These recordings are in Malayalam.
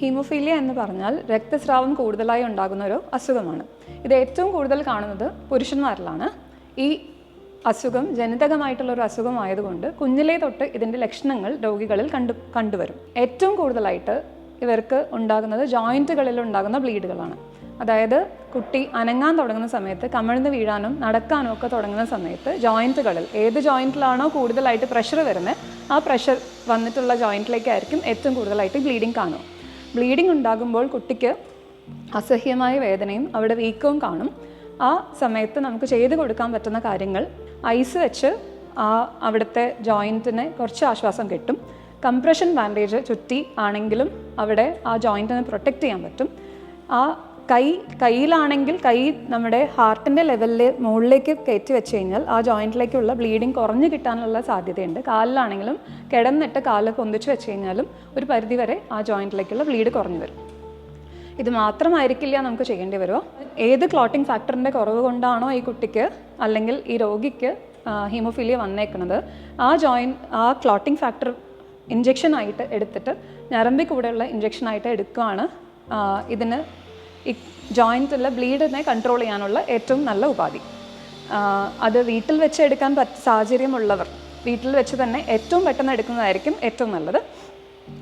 ഹീമോഫീലിയ എന്ന് പറഞ്ഞാൽ രക്തസ്രാവം കൂടുതലായി ഉണ്ടാകുന്ന ഒരു അസുഖമാണ്. ഇത് ഏറ്റവും കൂടുതൽ കാണുന്നത് പുരുഷന്മാരിലാണ്. ഈ അസുഖം ജനിതകമായിട്ടുള്ള ഒരു അസുഖമായതുകൊണ്ട് കുഞ്ഞിലേ തൊട്ട് ഇതിന്റെ ലക്ഷണങ്ങൾ രോഗികളിൽ കണ്ടു കണ്ടുവരും. ഏറ്റവും കൂടുതലായിട്ട് ഇവർക്ക് ഉണ്ടാകുന്നത് ജോയിന്റുകളിൽ ഉണ്ടാകുന്ന ബ്ലീഡുകളാണ്. അതായത് കുട്ടി അനങ്ങാൻ തുടങ്ങുന്ന സമയത്ത് കമിഴ്ന്ന് വീഴാനും നടക്കാനും ഒക്കെ തുടങ്ങുന്ന സമയത്ത് ജോയിന്റുകളിൽ ഏത് ജോയിന്റിലാണോ കൂടുതലായിട്ട് പ്രഷർ വരുന്നത് ആ പ്രഷർ വന്നിട്ടുള്ള ജോയിന്റിലേക്കായിരിക്കും ഏറ്റവും കൂടുതലായിട്ട് ബ്ലീഡിങ് കാണുക. ബ്ലീഡിങ് ഉണ്ടാകുമ്പോൾ കുട്ടിക്ക് അസഹ്യമായ വേദനയും അവിടെ വീക്കവും കാണും. ആ സമയത്ത് നമുക്ക് ചെയ്തു കൊടുക്കാൻ പറ്റുന്ന കാര്യങ്ങൾ ഐസ് വെച്ച് ആ അവിടുത്തെ ജോയിന്റിന് കുറച്ച് ആശ്വാസം കിട്ടും. കംപ്രഷൻ ബാൻഡേജ് ചുറ്റി ആണെങ്കിലും അവിടെ ആ ജോയിന്റിനെ പ്രൊട്ടക്റ്റ് ചെയ്യാൻ പറ്റും. ആ കൈ കയ്യിലാണെങ്കിൽ കൈ നമ്മുടെ ഹാർട്ടിന്റെ ലെവലിൽ മുകളിലേക്ക് കയറ്റി വെച്ച് കഴിഞ്ഞാൽ ആ ജോയിന്റിലേക്കുള്ള ബ്ലീഡിങ് കുറഞ്ഞു കിട്ടാനുള്ള സാധ്യതയുണ്ട്. കാലിലാണെങ്കിലും കിടന്നിട്ട് കാൽ പൊന്തിച്ച് വെച്ച് കഴിഞ്ഞാലും ഒരു പരിധിവരെ ആ ജോയിന്റിലേക്കുള്ള ബ്ലീഡ് കുറഞ്ഞു വരും. ഇത് മാത്രമായിരിക്കില്ല നമുക്ക് ചെയ്യേണ്ടി വരുമോ ഏത് ക്ലോട്ടിംഗ് ഫാക്ടറിന്റെ കുറവ് കൊണ്ടാണോ ഈ കുട്ടിക്ക് അല്ലെങ്കിൽ ഈ രോഗിക്ക് ഹീമോഫീലിയ വന്നേക്കുന്നത് ആ ജോയിൻ ആ ക്ലോട്ടിംഗ് ഫാക്ടർ ഇഞ്ചെക്ഷനായിട്ട് എടുത്തിട്ട് ഞരമ്പിൽ കൂടെയുള്ള ഇഞ്ചെക്ഷനായിട്ട് എടുക്കുകയാണ് ഇതിന് ജോയിന്റിലെ ബ്ലീഡിനെ കൺട്രോൾ ചെയ്യാനുള്ള ഏറ്റവും നല്ല ഉപാധി. അത് വീട്ടിൽ വെച്ച് എടുക്കാൻ പറ്റ സാഹചര്യമുള്ളവർ വീട്ടിൽ വെച്ച് തന്നെ ഏറ്റവും പെട്ടെന്ന് എടുക്കുന്നതായിരിക്കും ഏറ്റവും നല്ലത്.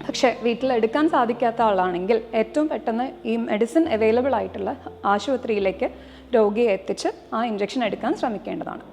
പക്ഷേ വീട്ടിൽ എടുക്കാൻ സാധിക്കാത്ത ആളാണെങ്കിൽ ഏറ്റവും പെട്ടെന്ന് ഈ മെഡിസിൻ അവൈലബിൾ ആയിട്ടുള്ള ആശുപത്രിയിലേക്ക് രോഗിയെ എത്തിച്ച് ആ ഇഞ്ചക്ഷൻ എടുക്കാൻ ശ്രമിക്കേണ്ടതാണ്.